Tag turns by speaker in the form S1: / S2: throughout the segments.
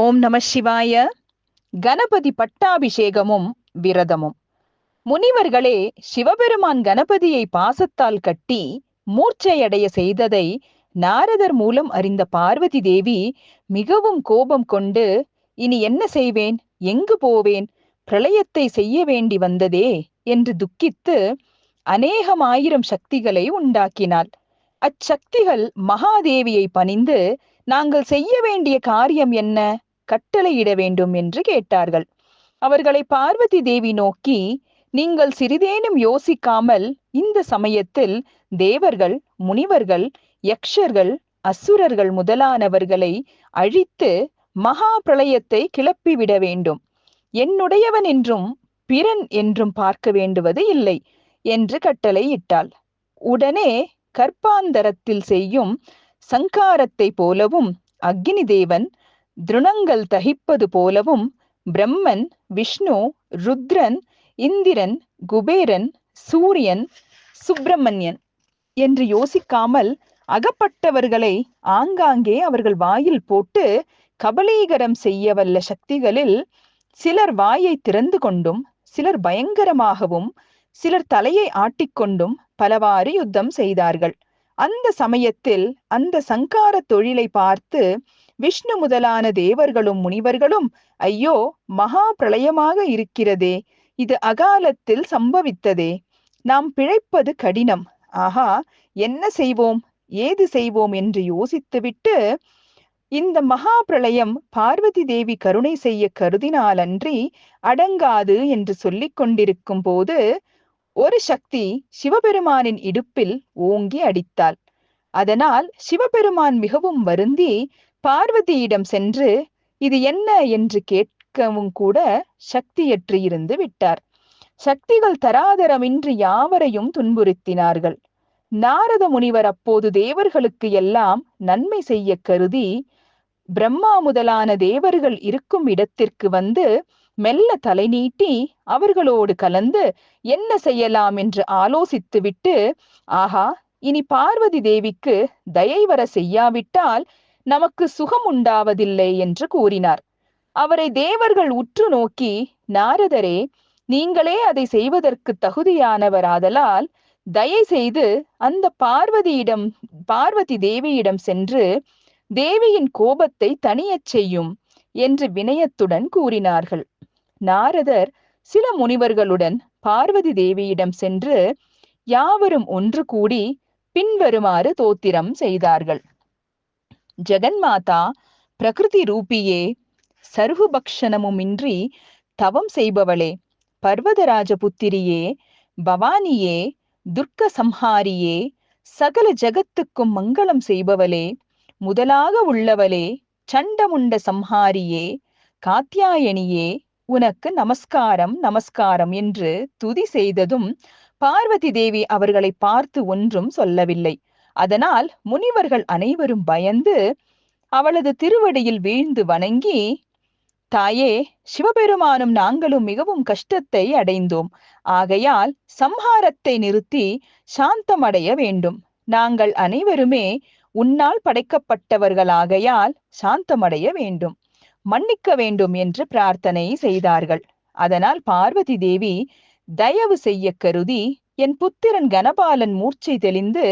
S1: ஓம் நம சிவாய. கணபதி பட்டாபிஷேகமும் விரதமும். முனிவர்களே சிவபெருமான் கணபதியை பாசத்தால் கட்டி மூர்ச்சையடைய செய்ததை நாரதர் மூலம் அறிந்த பார்வதி தேவி மிகவும் கோபம் கொண்டு இனி என்ன செய்வேன்? எங்கு போவேன்? பிரளயத்தை செய்ய வேண்டி வந்ததே என்று துக்கித்து அநேகமாயிரம் சக்திகளை உண்டாக்கினாள். அச்சக்திகள் மகாதேவியை பணிந்து நாங்கள் செய்ய வேண்டிய காரியம் என்ன? கட்டளையிட வேண்டும் என்று கேட்டார்கள். அவர்களை பார்வதி தேவி நோக்கி நீங்கள் சிறிதேனும் யோசிக்காமல் இந்த சமயத்தில் தேவர்கள் முனிவர்கள் யக்ஷர்கள் அசுரர்கள் முதலானவர்களை அழித்து மகா பிரளயத்தை கிளப்பிவிட வேண்டும். என்னுடையவன் என்றும் பிறன் என்றும் பார்க்க வேண்டுவது இல்லை என்று கட்டளையிட்டாள் உடனே கற்பாந்தரத்தில் செய்யும் சங்காரத்தை போலவும் அக்னி தேவன் திருணங்கள் தகிப்பது போலவும் பிரம்மன் விஷ்ணு ருத்ரன் இந்திரன் குபேரன் சூரியன் சுப்பிரமணியன் என்று யோசிக்காமல் அகப்பட்டவர்களை ஆங்காங்கே அவர்கள் வாயில் போட்டு கபலீகரம் செய்ய வல்ல சக்திகளில் சிலர் வாயை திறந்து கொண்டும் சிலர் பயங்கரமாகவும் சிலர் தலையை ஆட்டிக்கொண்டும் பலவாறு யுத்தம் செய்தார்கள். அந்த சமயத்தில் அந்த சங்கார தொழிலை பார்த்து விஷ்ணு முதலான தேவர்களும் முனிவர்களும் ஐயோ மகா பிரளயமாக இருக்கிறதே இது அகாலத்தில் சம்பவித்ததே நாம் பிழைப்பது கடினம். ஆஹா என்ன செய்வோம் ஏது செய்வோம்? என்று யோசித்துவிட்டு இந்த மகா பிரளயம் பார்வதி தேவி கருணை செய்ய கருதினாலன்றி அடங்காது என்று சொல்லிக் கொண்டிருக்கும் போது ஒரு சக்தி சிவபெருமானின் இடுப்பில் ஓங்கி அடித்தாள். அதனால் சிவபெருமான் மிகவும் வருந்தி பார்வதியிடம் சென்று இது என்ன என்று கேட்கவும் கூட சக்தியற்று இருந்து விட்டார். சக்திகள் தராதரமின்றி யாவரையும் துன்புறுத்தினார்கள். நாரத முனிவர் அப்போது தேவர்களுக்கு எல்லாம் நன்மை செய்ய கருதி பிரம்மா முதலான தேவர்கள் இருக்கும் இடத்திற்கு வந்து மெல்ல தலை நீட்டி அவர்களோடு கலந்து என்ன செய்யலாம் என்று ஆலோசித்துவிட்டு ஆஹா இனி பார்வதி தேவிக்கு தயை வர செய்யாவிட்டால் நமக்கு சுகம் உண்டாவதில்லை என்று கூறினார். அவரை தேவர்கள் உற்று நோக்கி நாரதரே நீங்களே அதை செய்வதற்கு தகுதியானவராதலால் தயை செய்து அந்த பார்வதியிடம் பார்வதி தேவியிடம் சென்று தேவியின் கோபத்தை தணியச் செய்யும் என்று வினயத்துடன் கூறினார்கள். நாரதர் சில முனிவர்களுடன் பார்வதி தேவியிடம் சென்று யாவரும் ஒன்று கூடி பின்வருமாறு தோத்திரம் செய்தார்கள். ஜெகன்மாதா பிரகிருதி ரூபியே சர்வபக்ஷணமுமின்றி தவம் செய்பவளே பர்வதராஜ புத்திரியே பவானியே துர்க்க சம்ஹாரியே சகல ஜகத்துக்கும் மங்களம் செய்பவளே முதலாக உள்ளவளே சண்டமுண்ட சம்ஹாரியே காத்தியாயணியே உனக்கு நமஸ்காரம் நமஸ்காரம் என்று துதி செய்ததும் பார்வதி தேவி அவர்களை பார்த்து ஒன்றும் சொல்லவில்லை. அதனால் முனிவர்கள் அனைவரும் பயந்து அவளது திருவடியில் வீழ்ந்து வணங்கி தாயே சிவபெருமானும் நாங்களும் மிகவும் கஷ்டத்தை அடைந்தோம். ஆகையால் சம்ஹாரத்தை நிறுத்தி சாந்தமடைய வேண்டும். நாங்கள் அனைவருமே உன்னால் படைக்கப்பட்டவர்களாகையால் சாந்தமடைய வேண்டும். மன்னிக்க வேண்டும் என்று பிரார்த்தனை செய்தார்கள். அதனால் பார்வதி தேவி தயவு செய்ய கருதி என் புத்திரன் கனபாலன் மூர்ச்சை தெளிந்து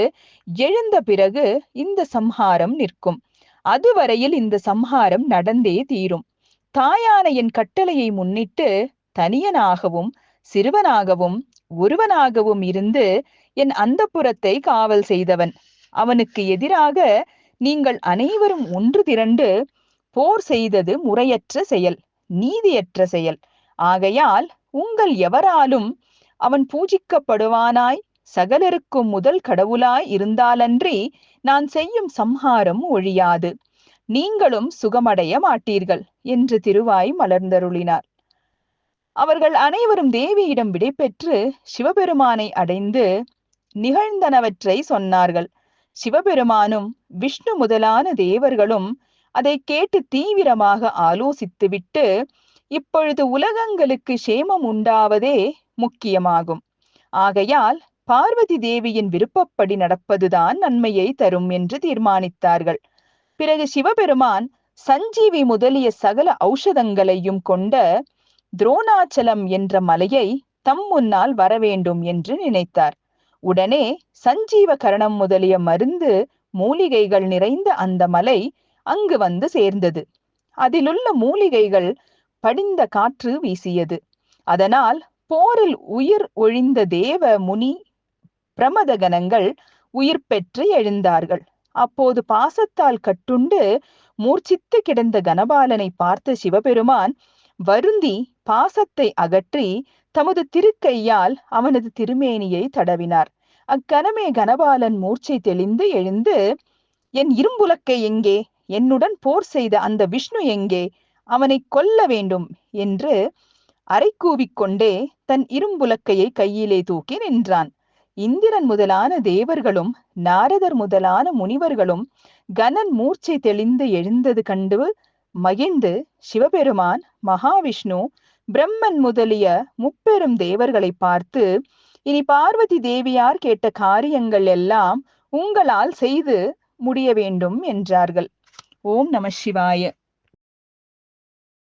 S1: எழுந்த பிறகு இந்த சம்ஹாரம் நிற்கும். அதுவரையில் இந்த சம்ஹாரம் நடந்தே தீரும். தாயான என் கட்டளையை முன்னிட்டு தனியனாகவும் சிறுவனாகவும் ஒருவனாகவும் இருந்து என் அந்தப்புறத்தை காவல் செய்தவன். அவனுக்கு எதிராக நீங்கள் அனைவரும் ஒன்று திரண்டு போர் செய்தது முறையற்ற செயல் நீதியற்ற செயல். ஆகையால் உங்கள் எவராலும் அவன் பூஜிக்கப்படுவானாய் சகலருக்கும் முதல் கடவுளாய் இருந்தாலன்றி நான் செய்யும் சம்ஹாரம் ஒழியாது. நீங்களும் சுகமடைய மாட்டீர்கள் என்று திருவாய் மலர்ந்தருளினார். அவர்கள் அனைவரும் தேவியிடம் விடைபெற்று சிவபெருமானை அடைந்து நிகழ்ந்தனவற்றை சொன்னார்கள். சிவபெருமானும் விஷ்ணு முதலான தேவர்களும் அதை கேட்டு தீவிரமாக ஆலோசித்துவிட்டு இப்பொழுது உலகங்களுக்கு சேமம் உண்டாவதே முக்கியமாகும். ஆகையால் பார்வதி தேவியின் விருப்பப்படி நடப்பதுதான் நன்மையை தரும் என்று தீர்மானித்தார்கள். பிறகு சிவபெருமான் சஞ்சீவி முதலிய சகல ஔஷதங்களையும் கொண்ட துரோணாச்சலம் என்ற மலையை தம் முன்னால் வரவேண்டும் என்று நினைத்தார். உடனே சஞ்சீவ கரணம் முதலிய மருந்து மூலிகைகள் நிறைந்த அந்த மலை அங்கு வந்து சேர்ந்தது. அதிலுள்ள மூலிகைகள் படிந்த காற்று வீசியது. அதனால் போரில் உயிர் ஒழிந்த தேவ முனி பிரமதகணங்கள் உயிர் பெற்று எழுந்தார்கள். அப்போது பாசத்தால் கட்டுண்டு மூர்ச்சித்து கிடந்த கனபாலனை பார்த்த சிவபெருமான் வருந்தி பாசத்தை அகற்றி தமது திருக்கையால் அவனது திருமேனியை தடவினார். அக்கணமே கனபாலன் மூர்ச்சை தெளிந்து எழுந்து என் இரும்புலக்கை எங்கே? என்னுடன் போர் செய்த அந்த விஷ்ணு எங்கே? அவனை கொல்ல வேண்டும் என்று அரைக்கூவிக்கொண்டே தன் இரும்புலக்கையை கையிலே தூக்கி நின்றான். இந்திரன் முதலான தேவர்களும் நாரதர் முதலான முனிவர்களும் கனன் மூர்ச்சை தெளிந்து எழுந்தது கண்டு மகிழ்ந்து சிவபெருமான் மகாவிஷ்ணு பிரம்மன் முதலிய முப்பெரும் தேவர்களை பார்த்து இனி பார்வதி தேவியார் கேட்ட காரியங்கள் எல்லாம் உங்களால் செய்து முடிய வேண்டும் என்றார்கள். ஓம் நம சிவாய